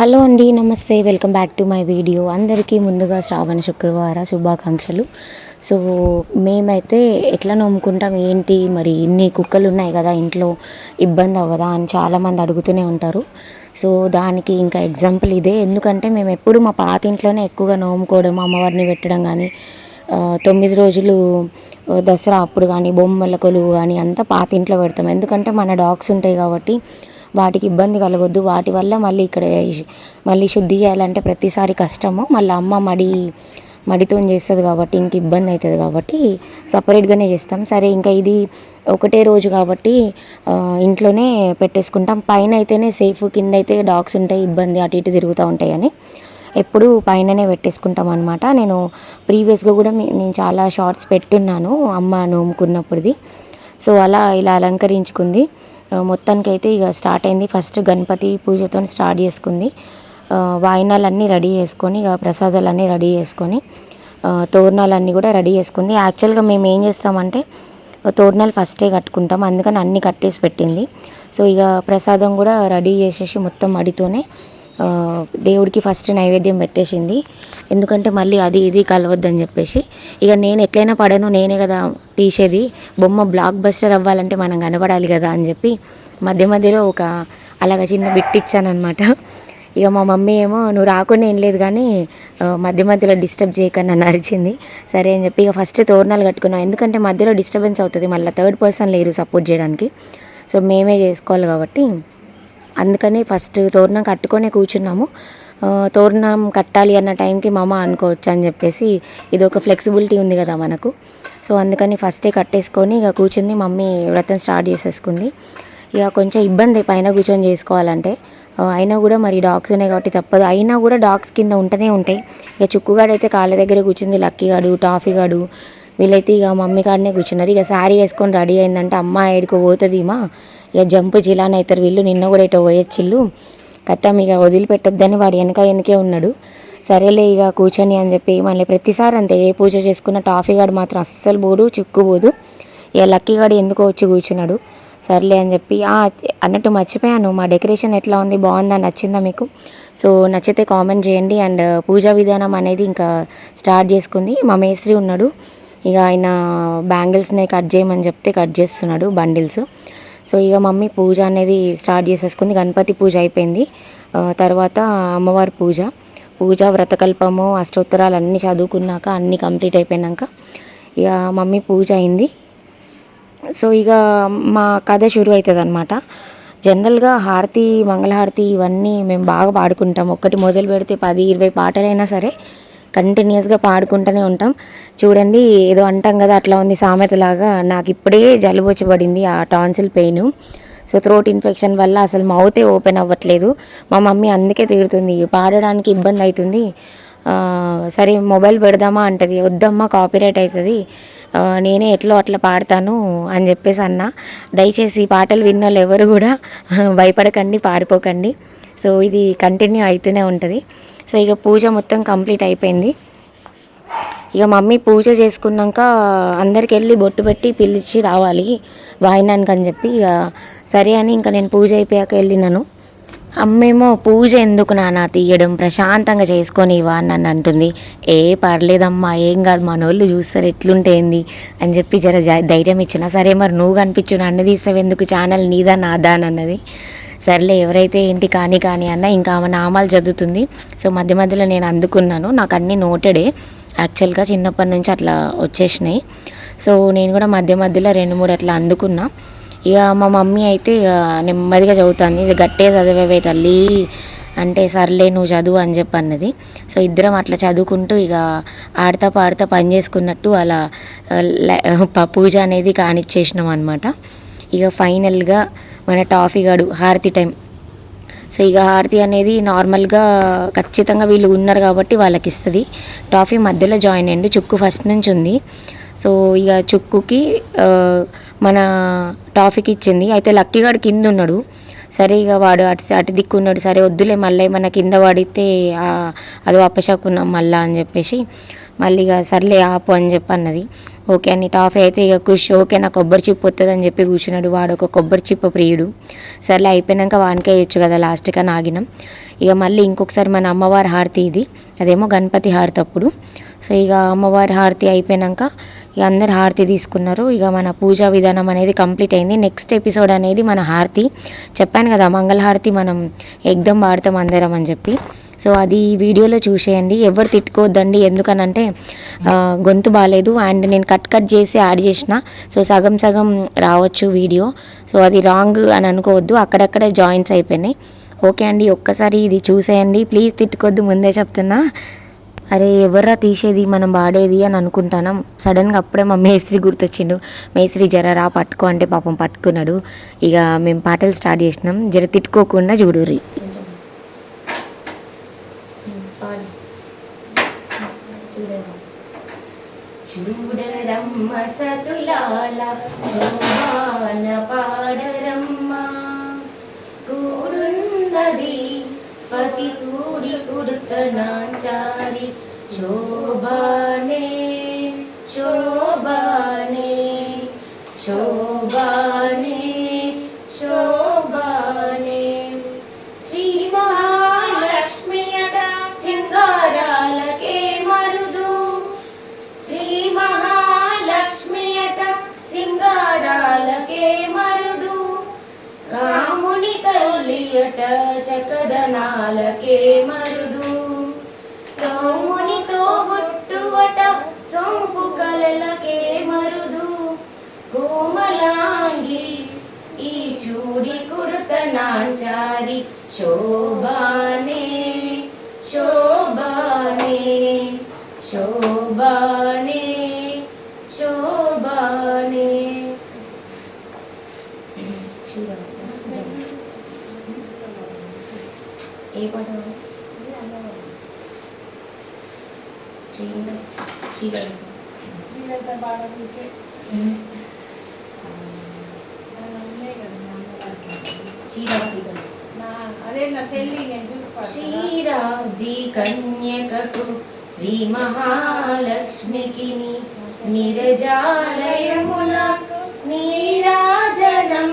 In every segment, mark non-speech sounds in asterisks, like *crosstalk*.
Hello అండి నమస్తే. Welcome back to my video. అందరికీ ముందుగా శ్రావణ శుక్రవార శుభాకాంక్షలు. సో మేమైతే ఎట్లా నమ్ముకుంటాం ఏంటి? మరి ఇన్ని కుక్కలు ఉన్నాయి కదా ఇంట్లో ఇబ్బంది అవ్వదా అని చాలామంది అడుగుతూనే ఉంటారు. సో దానికి ఇంకా ఎగ్జాంపుల్ ఇదే. ఎందుకంటే మేము ఎప్పుడు మా పాత ఇంట్లోనే ఎక్కువగా నోముకోవడం అమ్మవారిని పెట్టడం కానీ తొమ్మిది రోజులు దసరా అప్పుడు కానీ బొమ్మల కొలువు కానీ అంతా పాత ఇంట్లో పెడతాం. ఎందుకంటే మన డాగ్స్ ఉంటాయి కాబట్టి వాటికి ఇబ్బంది కలగొద్దు. వాటి వల్ల మళ్ళీ ఇక్కడ మళ్ళీ శుద్ధి చేయాలంటే ప్రతిసారి కష్టము. మళ్ళీ అమ్మ మడి మడితో చేస్తుంది కాబట్టి ఇంక ఇబ్బంది అవుతుంది కాబట్టి సపరేట్గానే చేస్తాం. సరే ఇంకా ఇది ఒకటే రోజు కాబట్టి ఇంట్లోనే పెట్టేసుకుంటాం. పైన అయితేనే సేఫ్ కింద అయితే డాగ్స్ ఉంటాయి ఇబ్బంది అటు ఇటు తిరుగుతూ ఉంటాయని ఎప్పుడు పైననే పెట్టేసుకుంటాం అనమాట నేను ప్రీవియస్గా కూడా నేను చాలా షార్ట్స్ పెట్టున్నాను అమ్మ నోముకున్నప్పుడుది సో అలా ఇలా అలంకరించుకుంది. మొత్తానికైతే ఇక స్టార్ట్ అయింది. ఫస్ట్ గణపతి పూజతో స్టార్ట్ చేసుకుంది. వాయినాలన్నీ రెడీ చేసుకొని ఇక ప్రసాదాలన్నీ రెడీ చేసుకొని తోరణాలన్నీ కూడా రెడీ చేసుకుంది. యాక్చువల్గా మేము ఏం చేస్తామంటే తోరణాలు ఫస్టే కట్టుకుంటాం. అందుకని అన్నీ కట్టేసి పెట్టింది. సో ఇక ప్రసాదం కూడా రెడీ చేసేసి మొత్తం మడితోనే దేవుడికి ఫస్ట్ నైవేద్యం పెట్టేసింది. ఎందుకంటే మళ్ళీ అది ఇది కలవద్దని చెప్పేసి. ఇక నేను ఎట్లయినా పడను నేనే కదా తీసేది. బొమ్మ బ్లాక్ బస్టర్ అవ్వాలంటే మనం కనపడాలి కదా అని చెప్పి మధ్య మధ్యలో ఒక అలాగ చిన్న బిట్టిచ్చానమాట ఇక మా మమ్మీ ఏమో నువ్వు రాకుండా ఏం లేదు కానీ మధ్య మధ్యలో డిస్టర్బ్ చేయకని నన్ను అరిచింది. సరే అని చెప్పి ఇక ఫస్ట్ తోరణాలు కట్టుకున్నాం. ఎందుకంటే మధ్యలో డిస్టర్బెన్స్ అవుతుంది మళ్ళీ థర్డ్ పర్సన్ లేరు సపోర్ట్ చేయడానికి. సో మేమే చేసుకోవాలి కాబట్టి అందుకని ఫస్ట్ తోరణం కట్టుకొనే కూర్చున్నాము. తోరణం కట్టాలి అన్న టైంకి మామ అనుకోవచ్చు అని చెప్పేసి ఇది ఒక ఫ్లెక్సిబిలిటీ ఉంది కదా మనకు. సో అందుకని ఫస్టే కట్టేసుకొని ఇక కూర్చుంది మమ్మీ వ్రతం స్టార్ట్ చేసేసుకుంది. ఇక కొంచెం ఇబ్బంది పైన కూర్చొని చేసుకోవాలంటే. అయినా కూడా మరి డాగ్స్ ఉన్నాయి కాబట్టి తప్పదు. అయినా కూడా డాగ్స్ కింద ఉంటూనే ఉంటాయి. ఇక చుక్కుగాడు అయితే కాళ్ళ దగ్గర కూర్చుంది లక్కీగాడు టాఫీగాడు వీళ్ళైతే ఇక మమ్మీ కాడనే కూర్చున్నారు. ఇక శారీ వేసుకొని రెడీ అయిందంటే అమ్మ ఏడుకు పోతుంది మా. ఇక జంప్ జిలాన్ అవుతారు వీళ్ళు నిన్న కూడా ఇటో పోయొచ్చిల్లు కథం ఇక వదిలిపెట్టొద్దని వాడు వెనక వెనకే ఉన్నాడు. సరేలే ఇక కూర్చొని అని చెప్పి మళ్ళీ ప్రతిసారి అంతే ఏ పూజ చేసుకున్న టాఫీ గాడు మాత్రం అస్సలు పోడు చిక్కుపోదు ఇక లక్కీ గాడు ఎందుకో వచ్చి కూర్చున్నాడు. సర్లే అని చెప్పి అన్నట్టు మర్చిపోయాను మా డెకరేషన్ ఎట్లా ఉంది బాగుందా నచ్చిందా మీకు? సో నచ్చితే కామెంట్ చేయండి అండ్ పూజా విధానం అనేది ఇంకా స్టార్ట్ చేసుకుంది. మా మేస్త్రి ఉన్నాడు. ఇక ఆయన బ్యాంగిల్స్ని కట్ చేయమని చెప్తే కట్ చేస్తున్నాడు బండిల్స్. సో ఇక మమ్మీ పూజ అనేది స్టార్ట్ చేసేసుకుంది. గణపతి పూజ అయిపోయింది. తర్వాత అమ్మవారి పూజ. పూజ వ్రతకల్పము అష్టోత్తరాలు అన్నీ చదువుకున్నాక అన్నీ కంప్లీట్ అయిపోయినాక ఇక మమ్మీ పూజ అయింది. సో ఇక మా కథ షురు అవుతుంది అనమాట జనరల్గా హారతి మంగళహారతి ఇవన్నీ మేము బాగా పాడుకుంటాం. ఒక్కటి మొదలు పెడితే పది ఇరవై పాటలైనా సరే కంటిన్యూస్గా పాడుకుంటూనే ఉంటాం. చూడండి ఏదో అంటాం కదా అట్లా ఉంది సామెతలాగా. నాకు ఇప్పుడే జలుబు వచ్చి పడింది ఆ tonsil pain. So throat infection వల్ల అసలు మౌతే ఓపెన్ అవ్వట్లేదు. మా మమ్మీ అందుకే తిడుతుంది పాడడానికి ఇబ్బంది అవుతుంది. సరే మొబైల్ పెడదామా అంటది. వద్దమ్మా కాపీరైట్ అవుతుంది. నేనే ఎట్లో అట్లా పాడతాను అని చెప్పేసి అన్న. దయచేసి పాటలు విన్న వాళ్ళు ఎవరు కూడా *laughs* భయపడకండి పాడిపోకండి సో ఇది కంటిన్యూ అవుతూనే ఉంటుంది. సో ఇక పూజ మొత్తం కంప్లీట్ అయిపోయింది. ఇక మమ్మీ పూజ చేసుకున్నాక అందరికి వెళ్ళి బొట్టు పెట్టి పిలిచి రావాలి వాయినానికి అని చెప్పి. ఇక సరే అని ఇంకా నేను పూజ అయిపోయాక వెళ్ళినాను. అమ్మేమో పూజ ఎందుకు నాన్న తీయడం ప్రశాంతంగా చేసుకొని ఇవా నన్ను అంటుంది. ఏ పర్లేదమ్మా ఏం కాదు మనోళ్ళు చూస్తారు ఎట్లుంటే ఏంది అని చెప్పి జర ధైర్యం ఇచ్చిన. సరే మరి నువ్వు కనిపించు నన్ను తీసావు ఎందుకు? ఛానల్ నీదా నాదా అని అన్నది. సర్లే ఎవరైతే ఏంటి కానీ కానీ అన్న ఇంకా ఆమె నామాలు చదువుతుంది. సో మధ్య మధ్యలో నేను అందుకున్నాను. నాకు అన్నీ నోటెడే యాక్చువల్గా చిన్నప్పటి నుంచి అట్లా వచ్చేసినాయి. సో నేను కూడా మధ్య మధ్యలో రెండు మూడు అట్లా అందుకున్నా. ఇక మా మమ్మీ అయితే ఇక నెమ్మదిగా చదువుతుంది. ఇది గట్టే చదివేవే తల్లి. అంటే సర్లే నువ్వు చదువు అని చెప్పి అన్నది సో ఇద్దరం అట్లా చదువుకుంటూ ఇక ఆడతా పాడుతా పని చేసుకున్నట్టు అలా పూజ అనేది కానిచ్చేసినాం అనమాట ఇక ఫైనల్గా మన టాఫీ గడు హారతి టైం. సో ఇక హారతి అనేది నార్మల్గా ఖచ్చితంగా వీళ్ళు ఉన్నారు కాబట్టి వాళ్ళకి ఇస్తుంది టాఫీ మధ్యలో జాయిన్ అయ్యండి చుక్కు ఫస్ట్ నుంచి ఉంది సో ఇక చుక్కుకి మన టాఫీకి ఇచ్చింది. అయితే లక్కీగాడు కింద ఉన్నాడు. సరే ఇక వాడు అటు అటు దిక్కున్నాడు సరే వద్దులే మళ్ళీ మన కింద పడితే అది అదో అపశకున్నాం మళ్ళా అని చెప్పేసి మళ్ళీ ఇక సర్లే ఆపు అని చెప్పి అన్నది ఓకే అని టాఫ్ అయితే ఇక కుష్ ఓకే నాకు కొబ్బరి చిప్ వస్తుంది అని చెప్పి కూర్చున్నాడు. వాడు ఒక కొబ్బరి చిప్ప ప్రియుడు. సర్లే అయిపోయినాక వానికే వేయచ్చు కదా లాస్ట్గా నాగినం ఇక మళ్ళీ ఇంకొకసారి మన అమ్మవారి హారతి ఇది. అదేమో గణపతి హారతి అప్పుడు. సో ఇక అమ్మవారి హారతి అయిపోయినాక ఇక అందరు హారతి తీసుకున్నారు. ఇక మన పూజా విధానం అనేది కంప్లీట్ అయింది. నెక్స్ట్ ఎపిసోడ్ అనేది మన హారతి. చెప్పాను కదా మంగళహారతి మనం ఎగ్దం వాడతాం అందరం అని చెప్పి. సో అది వీడియోలో చూసేయండి. ఎవరు తిట్టుకోవద్దండి. ఎందుకనంటే గొంతు బాగాలేదు అండ్ నేను కట్ కట్ చేసి యాడ్ చేసిన. సో సగం సగం రావచ్చు వీడియో. సో అది రాంగ్ అని అనుకోవద్దు. అక్కడక్కడ జాయింట్స్ అయిపోయినాయి. ఓకే అండి. ఒక్కసారి ఇది చూసేయండి. ప్లీజ్ తిట్టుకోవద్దు. ముందే చెప్తున్నా. అరే ఎవర్రా తీసేది? మనం వాడేది అని అనుకుంటాను. సడన్గా అప్పుడే మా మేస్త్రి గుర్తొచ్చిండు. మేస్త్రి జర రా పట్టుకో అంటే పాపం పట్టుకున్నాడు. ఇక మేము పాటలు స్టార్ట్ చేసినాం. జర తిట్టుకోకుండా చూడుర్రి. చూడరమ్మ సతులాల శోభాన పాడరమ్మ కూడున్నది పతి సూడి కుడుతనాచారి శోభానే శోభానే శోభానే శోభానే తల్లి చకదనాలకే మరుదు. సోమునితో బొట్టువట సొంపు కలలకే మరుదు. కోమలాంగి ఈ చూడి కుడుత నాచారి శోభానే ఏ పాట శ్రీల శ్రీల శ్రీరాబ్ది అదే నా సెల్లి నేను చూసి క్షీరాబ్ది కన్యకకు శ్రీ మహాలక్ష్మికి నిరజాలయమున నీరాజనం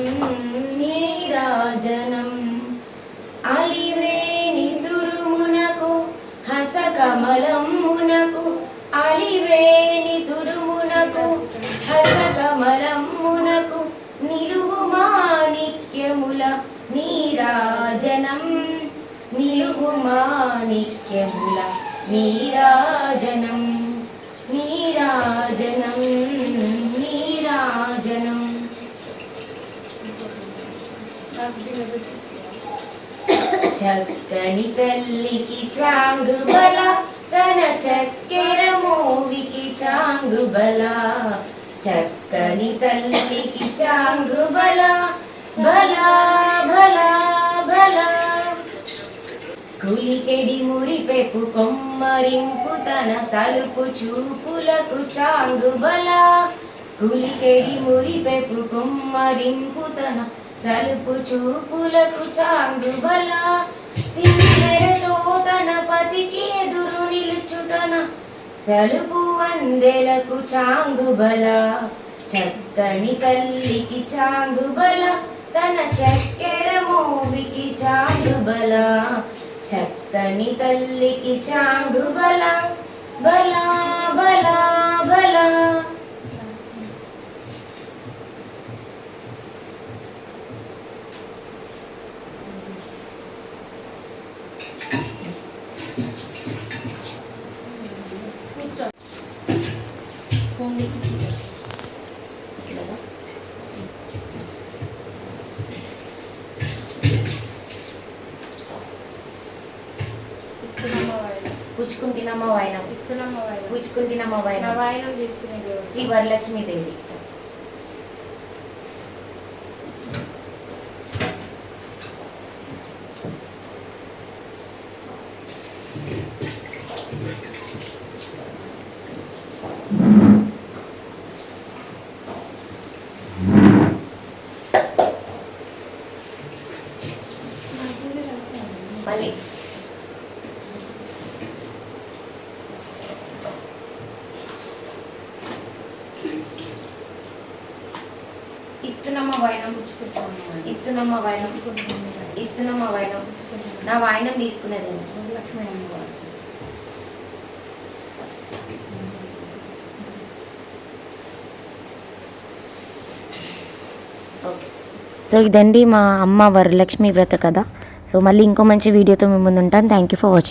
మాణిక్యముల నీరాజనం నీరాజనం నీరాజనం. చక్కని తల్లికి చాంగు బల తన చక్కెర మోవికి చాంగు బల చక్కని తల్లికి చాంగు బల బల బల బలా. కులికెడి మురిపెపు కొమ్మరింపు తన సలుపు చూపులకు చాంగు బల కులికెడి మురిపెపు కొమ్మరింపు తన సలుపు చూపులకు చాంగు బల తిమ్మెరతో తన పతికి ఎదురు నిలుచు తన సలుపు వందెలకు చాంగు బల చక్కని తల్లికి చాంగు బల తన చక్కెర మోవికి చాంగు బల చక్కని తల్లికి చాంగు బల బలా బలా బలా. పుచ్చుకుంటున్నమ్మ వాయన. ఇస్తున్నమ్మ వాయన. శ్రీ వరలక్ష్మీదేవి మళ్ళీ. ఇస్తున్నాం మా వాయినం ఇస్తున్నాం మా వాయినం నా వాయినం తీసుకునేది సో ఇదండి మా అమ్మ వరలక్ష్మి వ్రత కథ. సో మళ్ళీ ఇంకో మంచి వీడియోతో మేము ముందు ఉంటాను. Thank you for watching